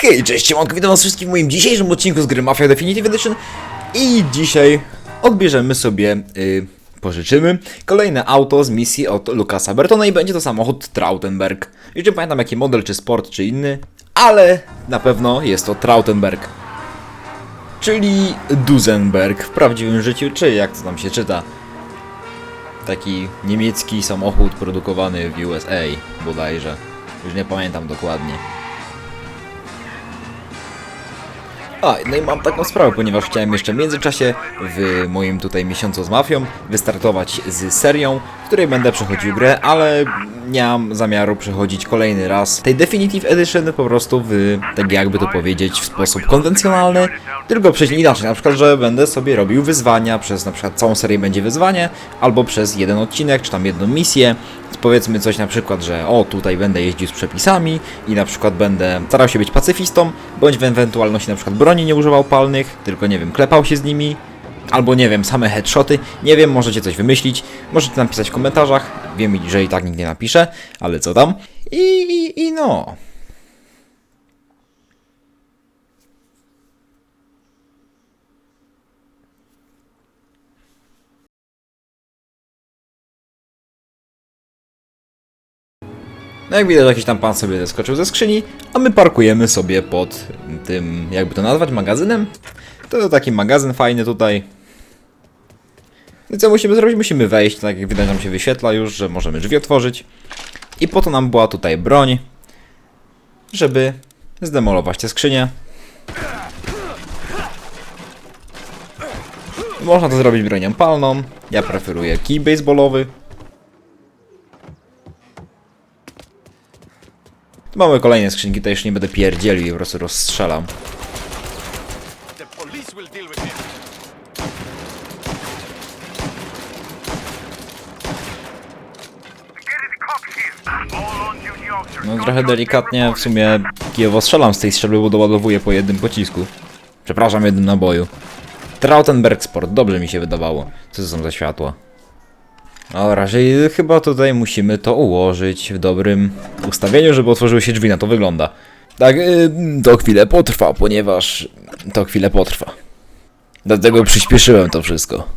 Hej, cześć, siemanko, witam was wszystkich w moim dzisiejszym odcinku z gry Mafia Definitive Edition i dzisiaj odbierzemy sobie, y, pożyczymy kolejne auto z misji od Lukasa Bertona i będzie to samochód Trautenberg. Już nie pamiętam jaki model, czy sport, czy inny, ale na pewno jest to Trautenberg. Czyli Dusenberg w prawdziwym życiu, czy jak to tam się czyta. Taki niemiecki samochód produkowany w USA bodajże. Już nie pamiętam dokładnie. A, no i mam taką sprawę, ponieważ chciałem jeszcze w międzyczasie w moim tutaj miesiącu z mafią wystartować z serią, w której będę przechodził grę, ale nie mam zamiaru przechodzić kolejny raz tej Definitive Edition po prostu w, tak jakby to powiedzieć, w sposób konwencjonalny, tylko przejść inaczej, na przykład, że będę sobie robił wyzwania, przez na przykład całą serię będzie wyzwanie, albo przez jeden odcinek, czy tam jedną misję, powiedzmy coś na przykład, że o tutaj będę jeździł z przepisami i na przykład będę starał się być pacyfistą, bądź w ewentualności na przykład broni nie używał palnych, tylko nie wiem, klepał się z nimi, albo nie wiem, same headshoty, nie wiem, możecie coś wymyślić, możecie napisać w komentarzach, wiem, że i tak nikt nie napisze, ale co tam, i, i, i no. No jak widać, jakiś tam pan sobie zeskoczył ze skrzyni, a my parkujemy sobie pod tym, jakby to nazwać, magazynem. To taki magazyn fajny tutaj. No i co musimy zrobić? Musimy wejść, tak jak widać nam się wyświetla już, że możemy drzwi otworzyć. I po to nam była tutaj broń, żeby zdemolować te skrzynie. Można to zrobić bronią palną. Ja preferuję kij baseballowy. Mamy kolejne skrzynki, to już nie będę pierdzielił i po prostu rozstrzelam. No trochę delikatnie w sumie kijowo strzelam z tej strzelby, bo doładowuję po jednym pocisku. Przepraszam, jednym naboju. Trautenberg Sport, dobrze mi się wydawało. Co to są za światła? Dobra, czyli chyba tutaj musimy to ułożyć w dobrym ustawieniu, żeby otworzyły się drzwi, na to wygląda. Tak, yy, to chwilę potrwa, ponieważ to chwilę potrwa. Dlatego przyspieszyłem to wszystko.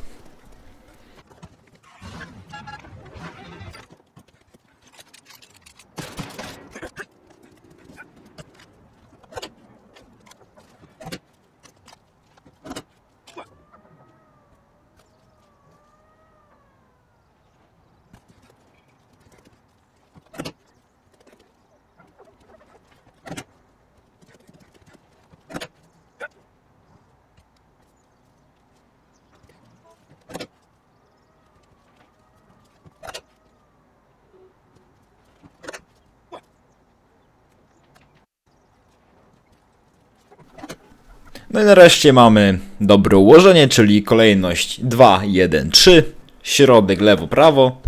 No i nareszcie mamy dobre ułożenie, czyli kolejność 2, 1, 3, środek, lewo, prawo.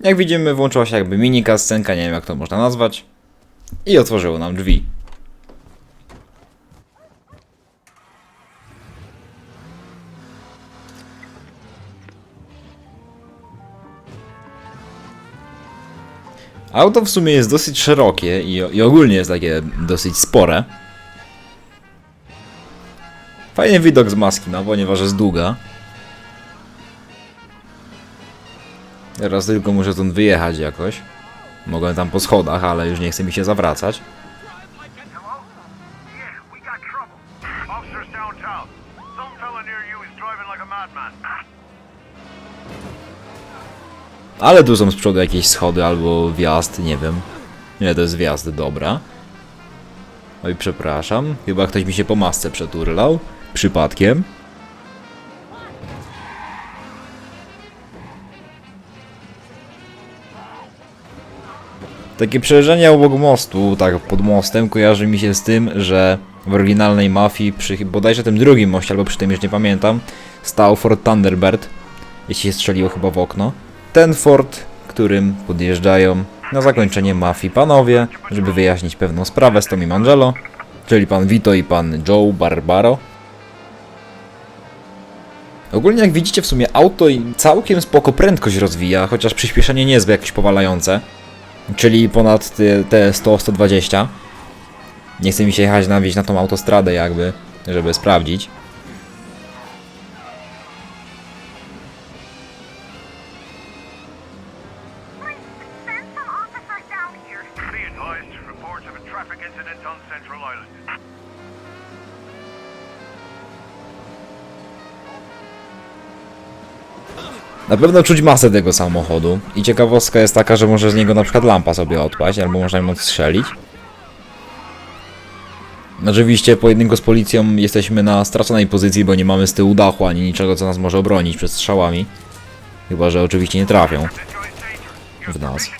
Jak widzimy włączyła się jakby mini scenka, nie wiem jak to można nazwać. I otworzyło nam drzwi. Auto w sumie jest dosyć szerokie i, i ogólnie jest takie dosyć spore. Fajny widok z maski ma, ponieważ jest długa. Teraz tylko muszę stąd wyjechać jakoś. Mogłem tam po schodach, ale już nie chce mi się zawracać. Ale tu są z przodu jakieś schody albo wjazd, nie wiem. Nie, to jest wjazd, dobra. Oj, przepraszam. Chyba ktoś mi się po masce przeturlał. Przypadkiem. Takie przejeżdżenie obok mostu, tak pod mostem, kojarzy mi się z tym, że w oryginalnej mafii, przy bodajże tym drugim moście, albo przy tym już nie pamiętam, stał Fort Thunderbird, jeśli się strzeliło chyba w okno. Ten fort, którym podjeżdżają na zakończenie mafii panowie, żeby wyjaśnić pewną sprawę z Tommy Mangelo, czyli pan Vito i pan Joe Barbaro. Ogólnie jak widzicie w sumie auto i całkiem spoko prędkość rozwija, chociaż przyspieszenie nie jest jakieś powalające, czyli ponad te, te 100-120. Nie chce mi się jechać na wieś na tą autostradę jakby, żeby sprawdzić. Reports of a traffic incident on Central Island. Na pewno czuć masę tego samochodu i ciekawostka jest taka, że może z niego na przykład lampa sobie odpaść, albo można ją odstrzelić. Oczywiście po jedynku z policją jesteśmy na straconej pozycji, bo nie mamy z tyłu dachu ani niczego, co nas może obronić przed strzałami. Chyba, że oczywiście nie trafią w nas.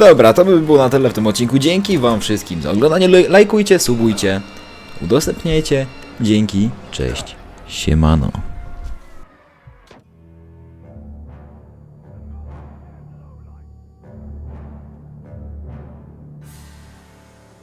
Dobra, to by było na tyle w tym odcinku. Dzięki wam wszystkim za oglądanie. Laj- Lajkujcie, subujcie, udostępniajcie. Dzięki, cześć, siemano.